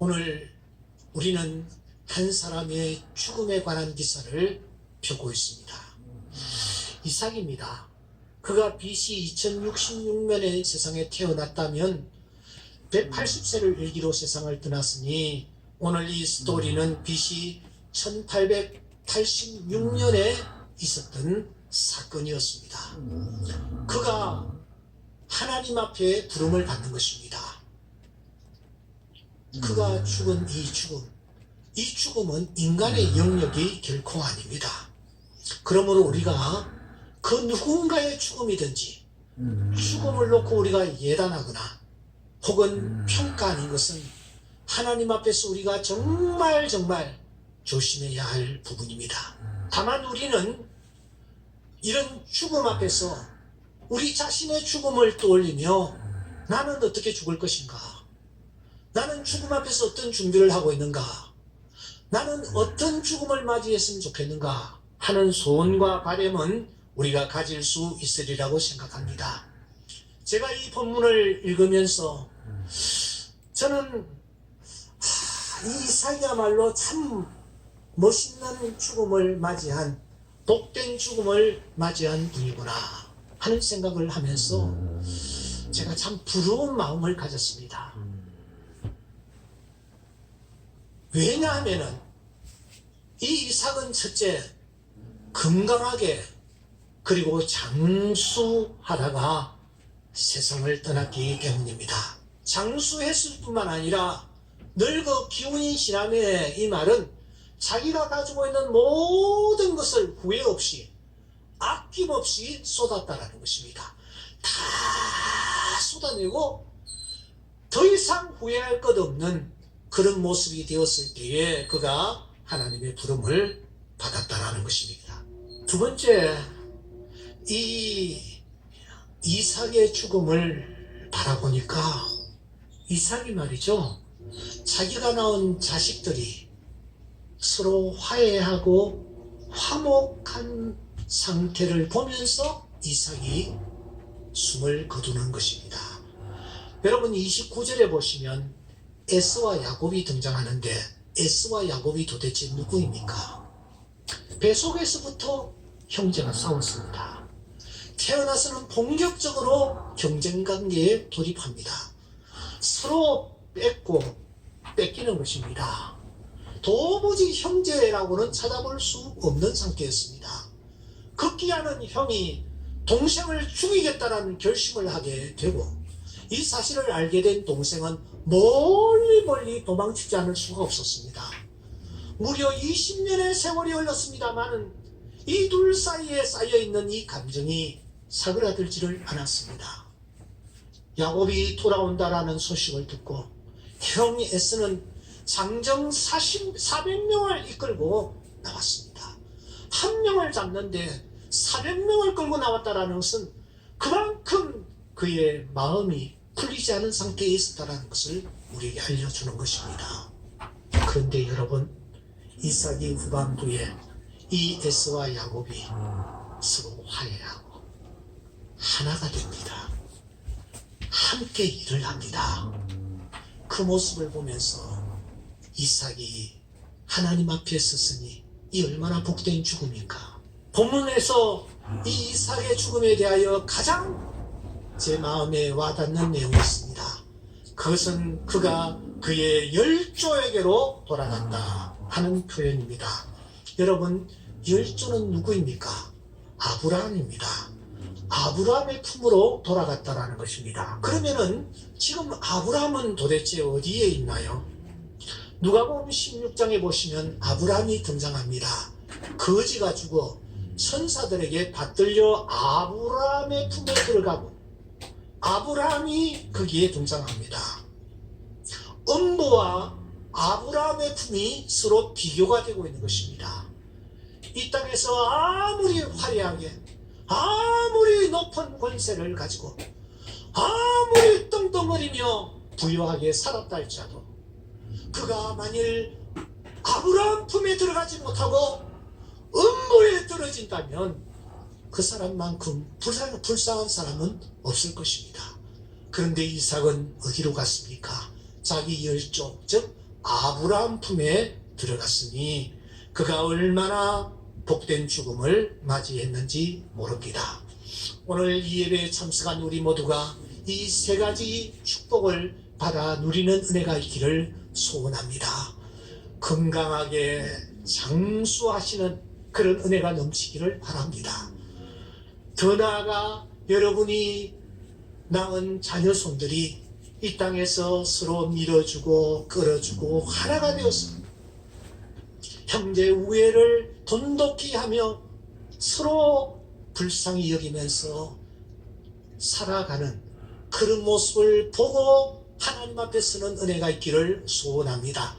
오늘 우리는 한 사람의 죽음에 관한 기사를 펴고 있습니다. 이삭입니다. 그가 BC 2066년에 세상에 태어났다면 180세를 일기로 세상을 떠났으니 오늘 이 스토리는 BC 1886년에 있었던 사건이었습니다. 그가 하나님 앞에 부름을 받는 것입니다. 그가 죽은 이 죽음, 이 죽음은 인간의 영역이 결코 아닙니다. 그러므로 우리가 그 누군가의 죽음이든지 죽음을 놓고 우리가 예단하거나 혹은 평가하는 것은 하나님 앞에서 우리가 정말 정말 조심해야 할 부분입니다. 다만 우리는 이런 죽음 앞에서 우리 자신의 죽음을 떠올리며 나는 어떻게 죽을 것인가? 나는 죽음 앞에서 어떤 준비를 하고 있는가? 나는 어떤 죽음을 맞이했으면 좋겠는가? 하는 소원과 바램은 우리가 가질 수 있으리라고 생각합니다. 제가 이 본문을 읽으면서 저는 하, 이 이삭이야말로 참 멋있는 죽음을 맞이한 복된 죽음을 맞이한 분이구나 하는 생각을 하면서 제가 참 부러운 마음을 가졌습니다. 왜냐하면은 이 이삭은 첫째 건강하게 그리고 장수하다가 세상을 떠났기 때문입니다. 장수했을 뿐만 아니라 늙어 기운이 지나매 이 말은 자기가 가지고 있는 모든 것을 후회 없이 아낌없이 쏟았다라는 것입니다. 다 쏟아내고 더 이상 후회할 것 없는 그런 모습이 되었을 때에 그가 하나님의 부름을 받았다라는 것입니다. 두 번째, 이 이삭의 죽음을 바라보니까 이삭이 말이죠. 자기가 낳은 자식들이 서로 화해하고 화목한 상태를 보면서 이삭이 숨을 거두는 것입니다. 여러분 29절에 보시면 에스와 야곱이 등장하는데 에스와 야곱이 도대체 누구입니까? 뱃속에서부터 형제가 싸웠습니다. 태어나서는 본격적으로 경쟁 관계에 돌입합니다. 서로 뺏고 뺏기는 것입니다. 도무지 형제라고는 찾아볼 수 없는 상태였습니다. 급기야는 형이 동생을 죽이겠다라는 결심을 하게 되고 이 사실을 알게 된 동생은 멀리 멀리 도망치지 않을 수가 없었습니다. 무려 20년의 세월이 흘렀습니다만은 이 둘 사이에 쌓여 있는 이 감정이 사그라들지를 않았습니다. 야곱이 돌아온다라는 소식을 듣고 형 에스는 장정 40, 400명을 이끌고 나왔습니다. 한 명을 잡는데 400명을 끌고 나왔다라는 것은 그만큼 그의 마음이 풀리지 않은 상태에 있었다는 것을 우리에게 알려주는 것입니다. 그런데 여러분, 이삭이 후반부에 이 에스와 야곱이 서로 화해하고 하나가 됩니다. 함께 일을 합니다. 그 모습을 보면서 이삭이 하나님 앞에 섰으니 이 얼마나 복된 죽음인가. 본문에서 이 이삭의 죽음에 대하여 가장 제 마음에 와닿는 내용이 있습니다. 그것은 그가 그의 열조에게로 돌아간다 하는 표현입니다. 여러분, 열조는 누구입니까? 아브라함입니다. 아브라함의 품으로 돌아갔다라는 것입니다. 그러면은 지금 아브라함은 도대체 어디에 있나요? 누가복음 16장에 보시면 아브라함이 등장합니다. 거지가 죽어 천사들에게 받들려 아브라함의 품에 들어가고 아브라함이 거기에 등장합니다. 음보와 아브라함의 품이 서로 비교가 되고 있는 것입니다. 이 땅에서 아무리 화려하게 아무리 높은 권세를 가지고 아무리 떵떵거리며 부유하게 살았다 할지라도 그가 만일 아브라함 품에 들어가지 못하고 음모에 떨어진다면 그 사람만큼 불쌍, 불쌍한 사람은 없을 것입니다. 그런데 이삭은 어디로 갔습니까? 자기 열조, 즉 아브라함 품에 들어갔으니 그가 얼마나 복된 죽음을 맞이했는지 모릅니다. 오늘 이 예배에 참석한 우리 모두가 이 세 가지 축복을 받아 누리는 은혜가 있기를 소원합니다. 건강하게 장수하시는 그런 은혜가 넘치기를 바랍니다. 더 나아가 여러분이 낳은 자녀 손들이 이 땅에서 서로 밀어주고 끌어주고 하나가 되어서 형제 우애를 돈독히 하며 서로 불쌍히 여기면서 살아가는 그런 모습을 보고 하나님 앞에 서는 은혜가 있기를 소원합니다.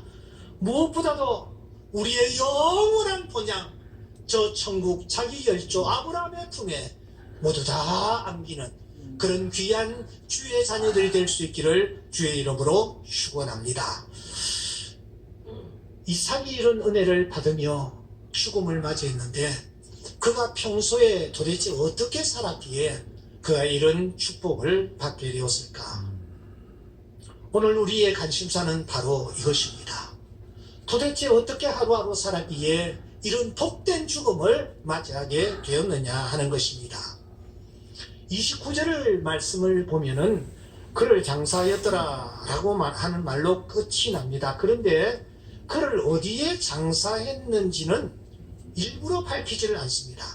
무엇보다도 우리의 영원한 본향 저 천국 자기 열조 아브라함의 품에 모두 다 안기는 그런 귀한 주의 자녀들이 될 수 있기를 주의 이름으로 축원합니다. 이삭이 이런 은혜를 받으며 죽음을 맞이했는데 그가 평소에 도대체 어떻게 살았기에 그가 이런 축복을 받게 되었을까? 오늘 우리의 관심사는 바로 이것입니다. 도대체 어떻게 하루하루 살았기에 이런 복된 죽음을 맞이하게 되었느냐 하는 것입니다. 29절을 말씀을 보면은 그를 장사하였더라 라고 하는 말로 끝이 납니다. 그런데 그를 어디에 장사했는지는 일부러 밝히지를 않습니다.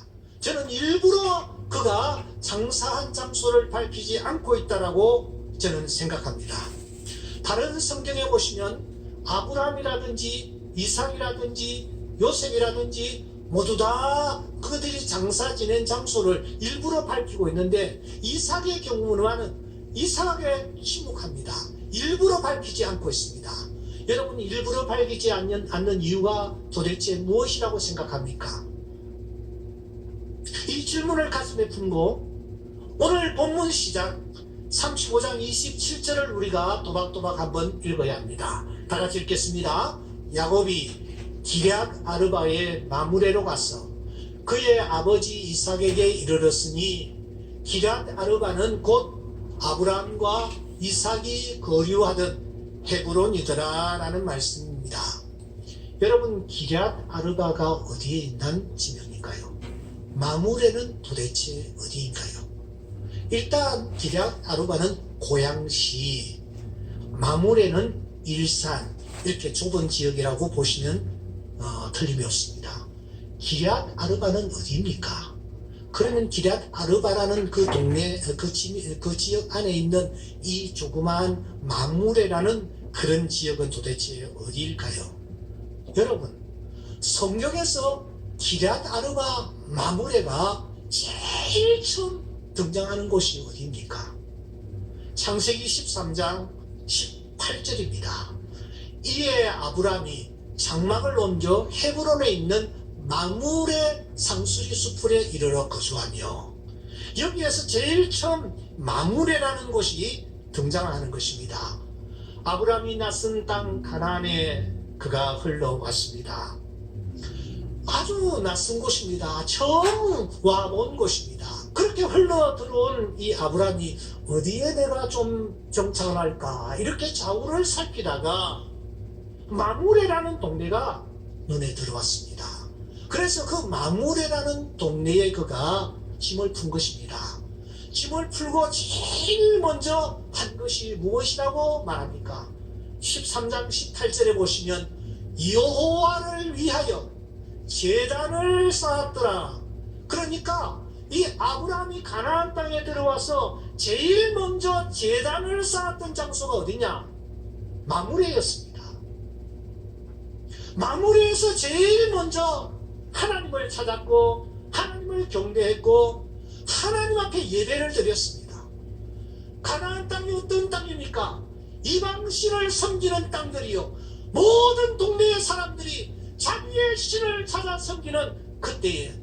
저는 일부러 그가 장사한 장소를 밝히지 않고 있다라고 저는 생각합니다. 다른 성경에 보시면 아브라함이라든지 이삭이라든지 요셉이라든지 모두 다 그들이 장사 지낸 장소를 일부러 밝히고 있는데 이삭의 경우는 이삭에 침묵합니다. 일부러 밝히지 않고 있습니다. 여러분 일부러 밝히지 않는, 않는 이유가 도대체 무엇이라고 생각합니까? 이 질문을 가슴에 품고 오늘 본문 시작 35장 27절을 우리가 또박또박 한번 읽어야 합니다. 다 같이 읽겠습니다. 야곱이 기럇 아르바의 마무레로 가서 그의 아버지 이삭에게 이르렀으니 기럇 아르바는 곧 아브라함과 이삭이 거류하던 헤브론이더라 라는 말씀입니다. 여러분 기럇 아르바가 어디에 있는 지명인가요? 마무레는 도대체 어디인가요? 일단 기럇 아르바는 고양시, 마무레는 일산 이렇게 좁은 지역이라고 보시면 어, 틀림이 없습니다. 기럇 아르바는 어디입니까? 그러면 기럇 아르바라는 그 동네 그, 지, 그 지역 안에 있는 이 조그마한 마무레라는 그런 지역은 도대체 어디일까요? 여러분 성경에서 기럇 아르바 마무레가 제일 처음 등장하는 곳이 어디입니까? 창세기 13장 18절입니다. 이에 아브라함이 장막을 옮겨 헤브론에 있는 마물의 상수리 수풀에 이르러 거주하며 여기에서 제일 처음 마물이라는 곳이 등장하는 것입니다. 아브라함이 낯선 땅 가나안에 그가 흘러왔습니다. 아주 낯선 곳입니다. 처음 와본 곳입니다. 그렇게 흘러 들어온 이 아브라함이 어디에 내가 좀 정착을 할까 이렇게 좌우를 살피다가 마무레라는 동네가 눈에 들어왔습니다. 그래서 그 마무레라는 동네에 그가 짐을 푼 것입니다. 짐을 풀고 제일 먼저 한 것이 무엇이라고 말합니까? 13장 18절에 보시면 여호와를 위하여 제단을 쌓았더라. 그러니까 이 아브라함이 가나안 땅에 들어와서 제일 먼저 제단을 쌓았던 장소가 어디냐? 마무레였습니다. 마무리에서 제일 먼저 하나님을 찾았고 하나님을 경배했고 하나님 앞에 예배를 드렸습니다. 가나안 땅이 어떤 땅입니까? 이방 신을 섬기는 땅들이요. 모든 동네의 사람들이 자기의 신을 찾아 섬기는 그때에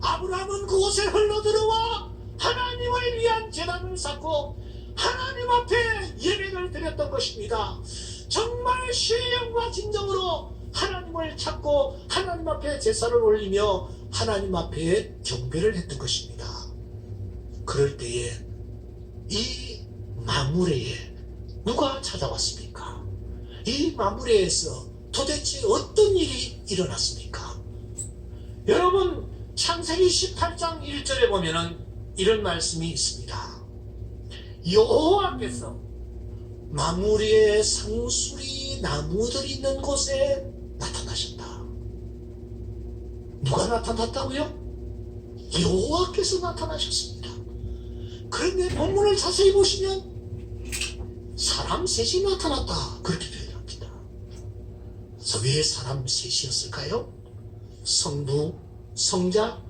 아브라함은 그곳에 흘러들어와 자기를 위한 재단을 쌓고 하나님 앞에 예배를 드렸던 것입니다. 정말 신령과 진정으로 하나님을 찾고 하나님 앞에 제사를 올리며 하나님 앞에 경배를 했던 것입니다. 그럴 때에 이 마무레에 누가 찾아왔습니까? 이 마무레에서 도대체 어떤 일이 일어났습니까? 여러분 창세기 18장 1절에 보면은 이런 말씀이 있습니다. 여호와께서 마무리의 상수리 나무들이 있는 곳에. 누가 나타났다고요? 여호와께서 나타나셨습니다. 그런데 본문을 자세히 보시면 사람 셋이 나타났다 그렇게 표현합니다. 왜 사람 셋이었을까요? 성부, 성자,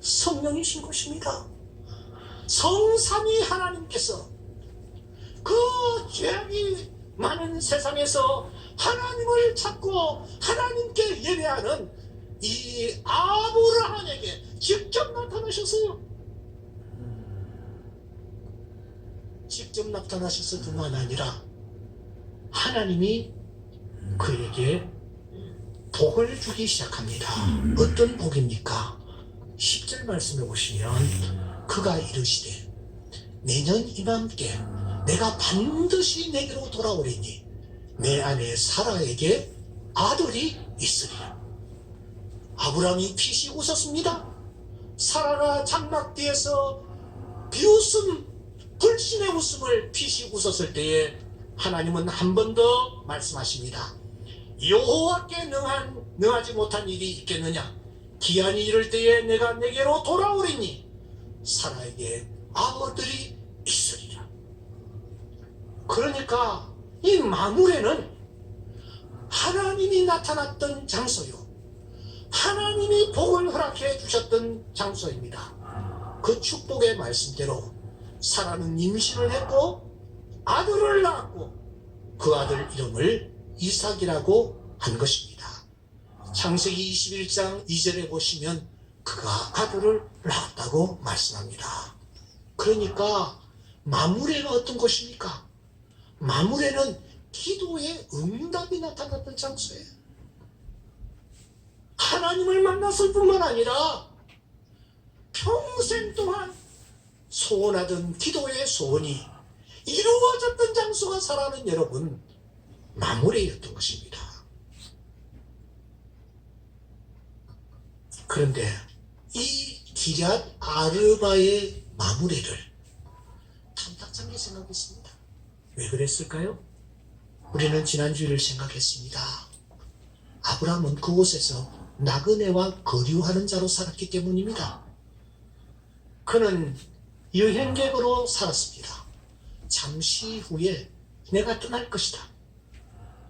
성령이신 것입니다. 성삼위 하나님께서 그 죄악이 많은 세상에서 하나님을 찾고 하나님께 예배하는 이 아브라함에게 직접 나타나셨어요. 직접 나타나셨을 뿐만 아니라 하나님이 그에게 복을 주기 시작합니다. 어떤 복입니까? 10절 말씀에 보시면 그가 이르시되 내년 이맘께 내가 반드시 내게로 돌아오리니 내 아내 사라에게 아들이 있으리라. 아브라함이 피시 웃었습니다. 사라가 장막 뒤에서 비웃음, 불신의 웃음을 피시 웃었을 때에 하나님은 한 번 더 말씀하십니다. 여호와께 능한 능하지 못한 일이 있겠느냐? 기한이 이를 때에 내가 내게로 돌아오리니 사라에게 아들이 있으리라. 그러니까 이 마물에는 하나님이 나타났던 장소요. 하나님이 복을 허락해 주셨던 장소입니다. 그 축복의 말씀대로 사라는 임신을 했고 아들을 낳았고 그 아들 이름을 이삭이라고 한 것입니다. 창세기 21장 2절에 보시면 그가 아들을 낳았다고 말씀합니다. 그러니까 마무레가 어떤 것입니까? 마무레는 기도의 응답이 나타났던 장소예요. 하나님을 만났을 뿐만 아니라 평생 동안 소원하던 기도의 소원이 이루어졌던 장소가 사랑하는 여러분 마무리였던 것입니다. 그런데 이 기랏 아르바의 마무리를 탐탁하게 생각했습니다. 왜 그랬을까요? 우리는 지난주를 생각했습니다. 아브라함은 그곳에서 나그네와 거류하는 자로 살았기 때문입니다. 그는 여행객으로 살았습니다. 잠시 후에 내가 떠날 것이다.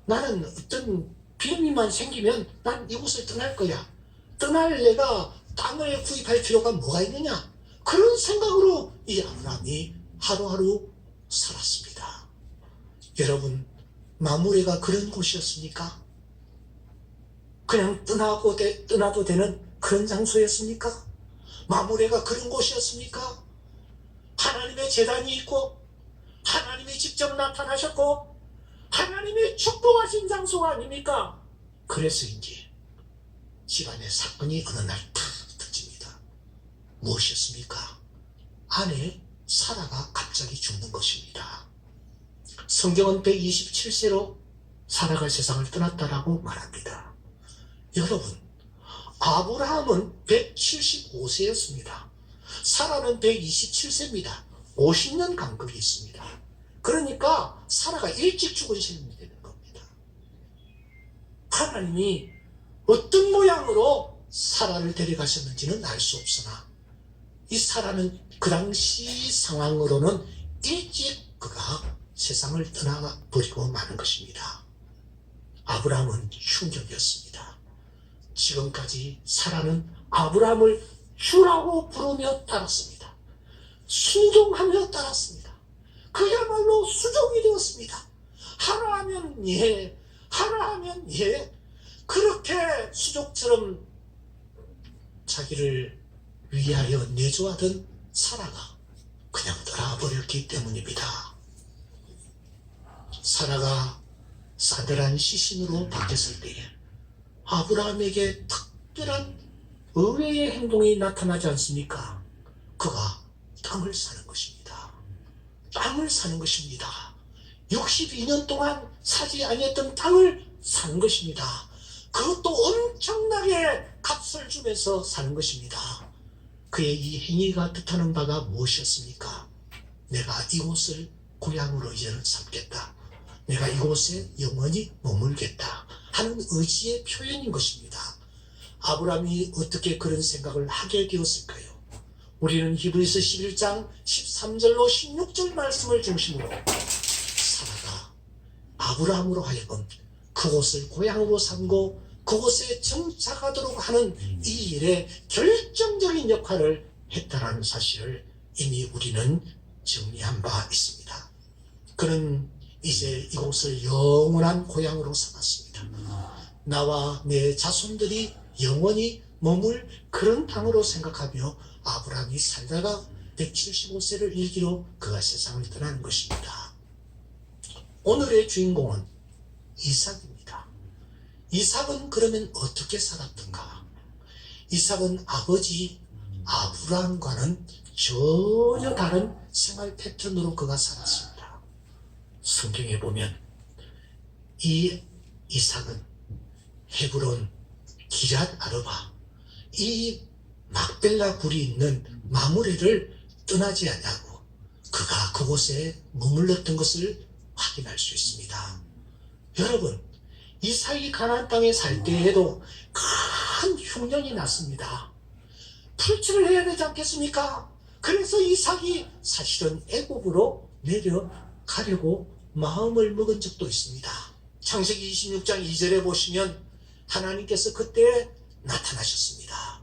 나는 어떤 비행기만 생기면 난 이곳을 떠날 거야. 떠날 내가 땅을 구입할 필요가 뭐가 있느냐? 그런 생각으로 이 아브라함이 하루하루 살았습니다. 여러분, 마무리가 그런 곳이었습니까? 그냥 떠나고 되, 떠나도 되는 그런 장소였습니까? 마무리가 그런 곳이었습니까? 하나님의 재단이 있고 하나님이 직접 나타나셨고 하나님이 축복하신 장소가 아닙니까? 그래서인지 집안에 사건이 어느 날 탁 터집니다. 무엇이었습니까? 아내 사라가 갑자기 죽는 것입니다. 성경은 127세로 사라가 세상을 떠났다라고 말합니다. 여러분, 아브라함은 175세였습니다. 사라는 127세입니다. 50년 간격이 있습니다. 그러니까 사라가 일찍 죽은 셈이 되는 겁니다. 하나님이 어떤 모양으로 사라를 데려가셨는지는 알 수 없으나 이 사라는 그 당시 상황으로는 일찍 그가 세상을 떠나 버리고 마는 것입니다. 아브라함은 충격이었습니다. 지금까지 사라는 아브라함을 주라고 부르며 따랐습니다. 순종하며 따랐습니다. 그야말로 수종이 되었습니다. 하라 하면 예, 하라 하면 예. 그렇게 수족처럼 자기를 위하여 내조하던 사라가 그냥 떠나버렸기 때문입니다. 사라가 싸늘한 시신으로 바뀌었을 때에 아브라함에게 특별한 의외의 행동이 나타나지 않습니까? 그가 땅을 사는 것입니다. 땅을 사는 것입니다. 62년 동안 사지 아니했던 땅을 사는 것입니다. 그것도 엄청나게 값을 주면서 사는 것입니다. 그의 이 행위가 뜻하는 바가 무엇이었습니까? 내가 이곳을 고향으로 이제는 삼겠다. 내가 이곳에 영원히 머물겠다. 하는 의지의 표현인 것입니다. 아브라함이 어떻게 그런 생각을 하게 되었을까요? 우리는 히브리서 11장 13절로 16절 말씀을 중심으로 사라가 아브라함으로 하여금 그곳을 고향으로 삼고 그곳에 정착하도록 하는 이 일에 결정적인 역할을 했다라는 사실을 이미 우리는 정리한 바 있습니다. 그는 이제 이곳을 영원한 고향으로 삼았습니다. 나와 내 자손들이 영원히 머물 그런 땅으로 생각하며 아브라함이 살다가 175세를 일기로 그가 세상을 떠나는 것입니다. 오늘의 주인공은 이삭입니다. 이삭은 그러면 어떻게 살았던가? 이삭은 아버지 아브라함과는 전혀 다른 생활 패턴으로 그가 살았습니다. 성경에 보면 이 이삭은 헤브론 기랏 아르바 이 막벨라 굴이 있는 마무리를 떠나지 않냐고 그가 그곳에 머물렀던 것을 확인할 수 있습니다. 여러분 이삭이 가나안 땅에 살 때에도 큰 흉년이 났습니다. 풀칠을 해야 되지 않겠습니까? 그래서 이삭이 사실은 애국으로 내려 가려고 마음을 먹은 적도 있습니다. 창세기 26장 2절에 보시면 하나님께서 그때 나타나셨습니다.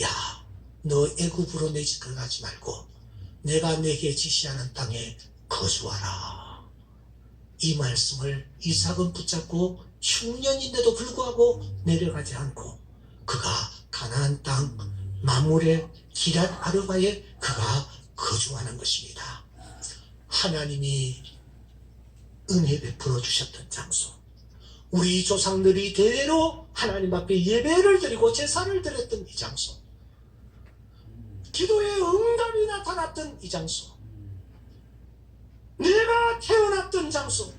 야, 너 애굽으로 내 집을 가지 말고 내가 내게 지시하는 땅에 거주하라. 이 말씀을 이삭은 붙잡고 흉년인데도 불구하고 내려가지 않고 그가 가나안 땅 마물의 기랏 아르바에 그가 거주하는 것입니다. 하나님이 은혜 베풀어 주셨던 장소. 우리 조상들이 대대로 하나님 앞에 예배를 드리고 제사를 드렸던 이 장소. 기도의 응답이 나타났던 이 장소. 내가 태어났던 장소.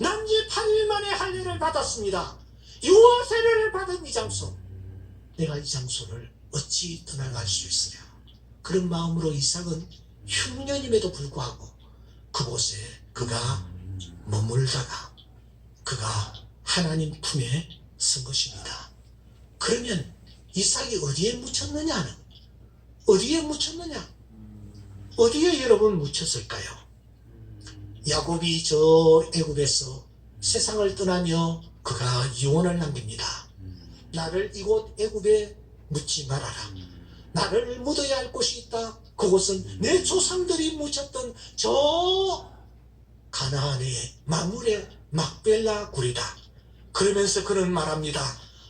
난지 8일 만에 할례를 받았습니다. 유아 세례를 받은 이 장소. 내가 이 장소를 어찌 떠나갈 수 있으랴. 그런 마음으로 이삭은 흉년임에도 불구하고 그곳에 그가 머물다가 그가 하나님 품에 쓴 것입니다. 그러면 이삭이 어디에 묻혔느냐는 어디에 묻혔느냐? 어디에 여러분 묻혔을까요? 야곱이 저 애굽에서 세상을 떠나며 그가 유언을 남깁니다. 나를 이곳 애굽에 묻지 말아라. 나를 묻어야 할 곳이 있다. 그곳은 내 조상들이 묻혔던 저 가나안의 마물의 막벨라 굴이다. 그러면서 그는 말합니다.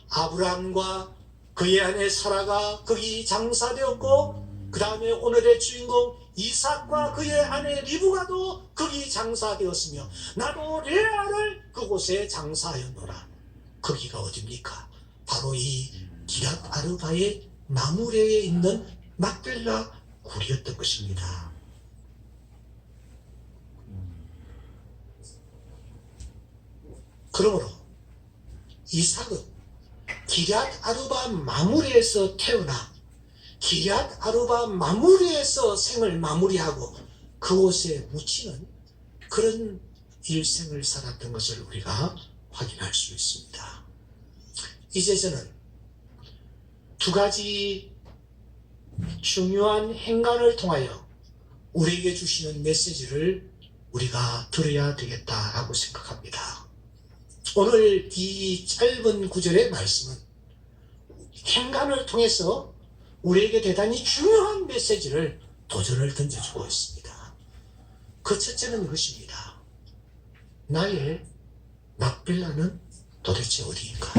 아브라함과 그의 아내 사라가 거기 장사되었고 그 다음에 오늘의 주인공 이삭과 그의 아내 리브가도 거기 장사되었으며 나도 레아를 그곳에 장사하였노라. 거기가 어딥니까? 바로 이 기랏 아르바의 마무리에 있는 막벨라 굴이었던 것입니다. 그러므로 이삭은 기랏 아르바 마무리에서 태어나 기랏 아르바 마무리에서 생을 마무리하고 그곳에 묻히는 그런 일생을 살았던 것을 우리가 확인할 수 있습니다. 이제 저는 두 가지 중요한 행간을 통하여 우리에게 주시는 메시지를 우리가 들어야 되겠다라고 생각합니다. 오늘 이 짧은 구절의 말씀은 행간을 통해서 우리에게 대단히 중요한 메시지를 도전을 던져주고 있습니다. 그 첫째는 이것입니다. 나의 막벨라는 도대체 어디인가?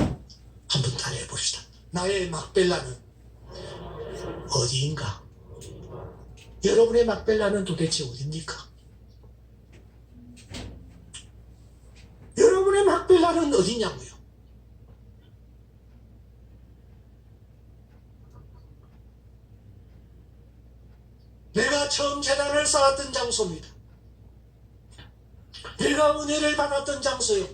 한번 따라해 봅시다. 나의 막벨라는 어디인가? 여러분의 막벨라는 도대체 어딥니까? 여러분의 막벨라는 어디냐고요? 내가 처음 재단을 쌓았던 장소입니다. 내가 은혜를 받았던 장소요.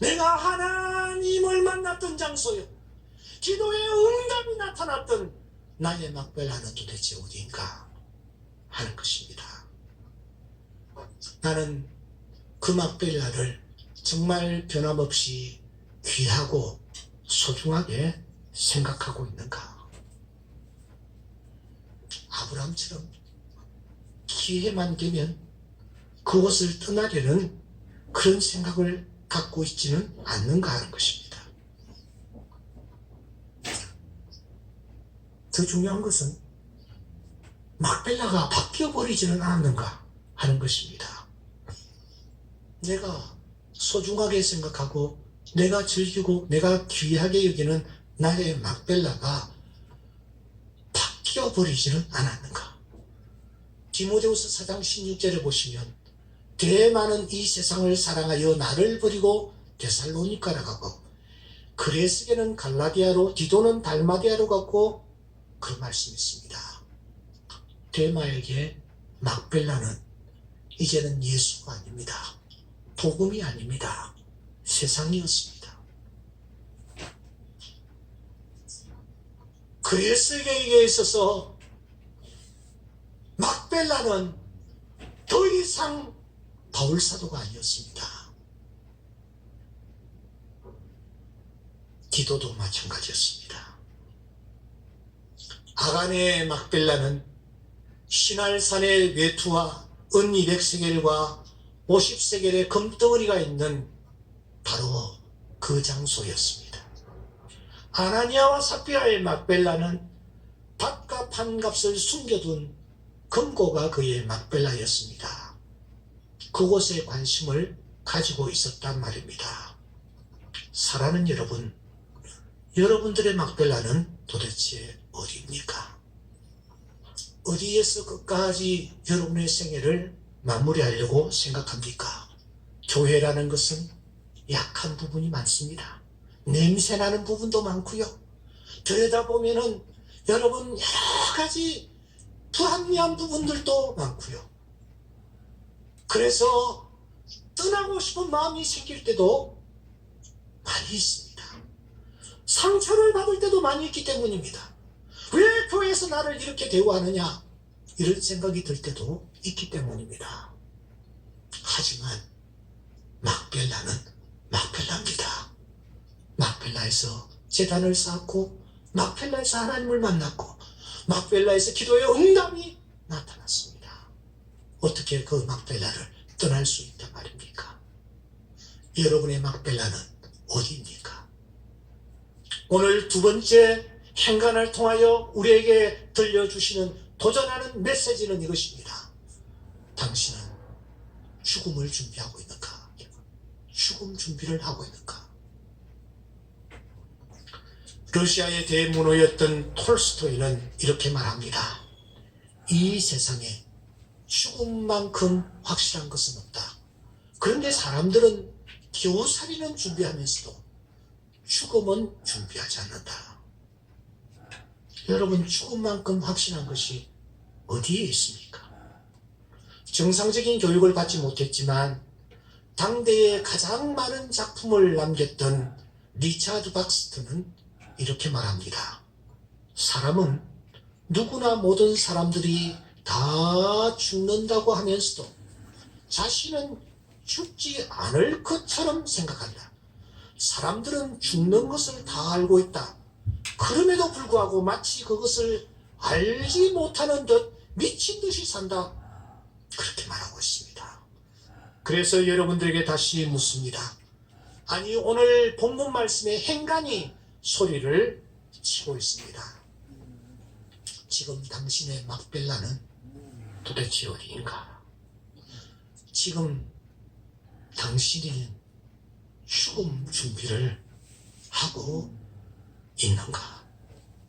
내가 하나님을 만났던 장소요. 기도의 응답이 나타났던 나의 막벨라는 도대체 어디인가 하는 것입니다. 나는 그 막벨라를 정말 변함없이 귀하고 소중하게 생각하고 있는가? 아브라함처럼 기회만 되면 그곳을 떠나려는 그런 생각을 갖고 있지는 않는가 하는 것입니다. 더 중요한 것은 막벨라가 바뀌어버리지는 않았는가 하는 것입니다. 내가 소중하게 생각하고 내가 즐기고 내가 귀하게 여기는 나의 막벨라가 바뀌어버리지는 않았는가. 디모데후서 4장 16절을 보시면 대많은 이 세상을 사랑하여 나를 버리고 데살로니카라 가고 그레스게는 갈라디아로 디도는 달마디아로 갔고 그 말씀이 있습니다. 대마에게 막벨라는 이제는 예수가 아닙니다. 복음이 아닙니다. 세상이었습니다. 그레스게에게 있어서 막벨라는 더 이상 바울 사도가 아니었습니다. 기도도 마찬가지였습니다. 아간의 막벨라는 신할산의 외투와 은 200세겔과 50세겔의 금덩어리가 있는 바로 그 장소였습니다. 아나니아와 사피아의 막벨라는 밭과 판값을 숨겨둔 금고가 그의 막벨라였습니다. 그곳에 관심을 가지고 있었단 말입니다. 사랑하는 여러분, 여러분들의 막벨라는 도대체 어디입니까? 어디에서 끝까지 여러분의 생애를 마무리하려고 생각합니까? 교회라는 것은 약한 부분이 많습니다. 냄새나는 부분도 많고요. 들여다보면은 여러분 여러 가지 불합리한 부분들도 많고요. 그래서 떠나고 싶은 마음이 생길 때도 많이 있습니다. 상처를 받을 때도 많이 있기 때문입니다. 왜 교회에서 나를 이렇게 대우하느냐? 이런 생각이 들 때도 있기 때문입니다. 하지만 막벨라는 막벨라입니다. 막벨라에서 재단을 쌓고 막벨라에서 하나님을 만났고 막벨라에서 기도의 응답이 나타났습니다. 어떻게 그 막벨라를 떠날 수 있단 말입니까? 여러분의 막벨라는 어디입니까? 오늘 두 번째 행간을 통하여 우리에게 들려주시는 도전하는 메시지는 이것입니다. 당신은 죽음을 준비하고 있는가? 죽음 준비를 하고 있는가? 러시아의 대문호였던 톨스토이는 이렇게 말합니다. 이 세상에 죽음만큼 확실한 것은 없다. 그런데 사람들은 겨우 살이는 준비하면서도 죽음은 준비하지 않는다. 여러분, 죽음만큼 확실한 것이 어디에 있습니까? 정상적인 교육을 받지 못했지만 당대에 가장 많은 작품을 남겼던 리차드 박스트는 이렇게 말합니다. 사람은 누구나 모든 사람들이 다 죽는다고 하면서도 자신은 죽지 않을 것처럼 생각한다. 사람들은 죽는 것을 다 알고 있다. 그럼에도 불구하고 마치 그것을 알지 못하는 듯 미친 듯이 산다. 그렇게 말하고 있습니다. 그래서 여러분들에게 다시 묻습니다. 아니, 오늘 본문 말씀에 행간이 소리를 치고 있습니다. 지금 당신의 막벨라는 도대체 어디인가? 지금 당신이 죽음 준비를 하고 있는가?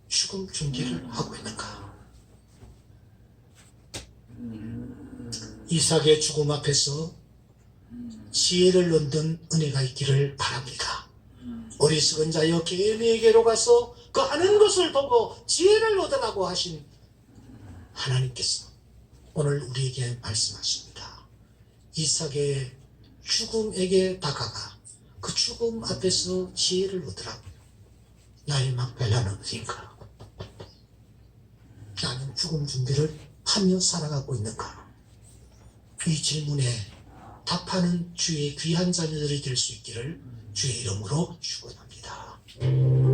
죽음 준비를 하고 있는가? 이삭의 죽음 앞에서 지혜를 얻는 은혜가 있기를 바랍니다. 어리석은 자여 개미에게로 가서 그 하는 것을 보고 지혜를 얻으라고 하신 하나님께서 오늘 우리에게 말씀하십니다. 이삭의 죽음에게 다가가 그 죽음 앞에서 지혜를 얻으라고요. 나의 막벨라는 어딘가? 나는 죽음 준비를 하며 살아가고 있는가? 이 질문에 답하는 주의 귀한 자녀들이 될 수 있기를 주의 이름으로 축원합니다.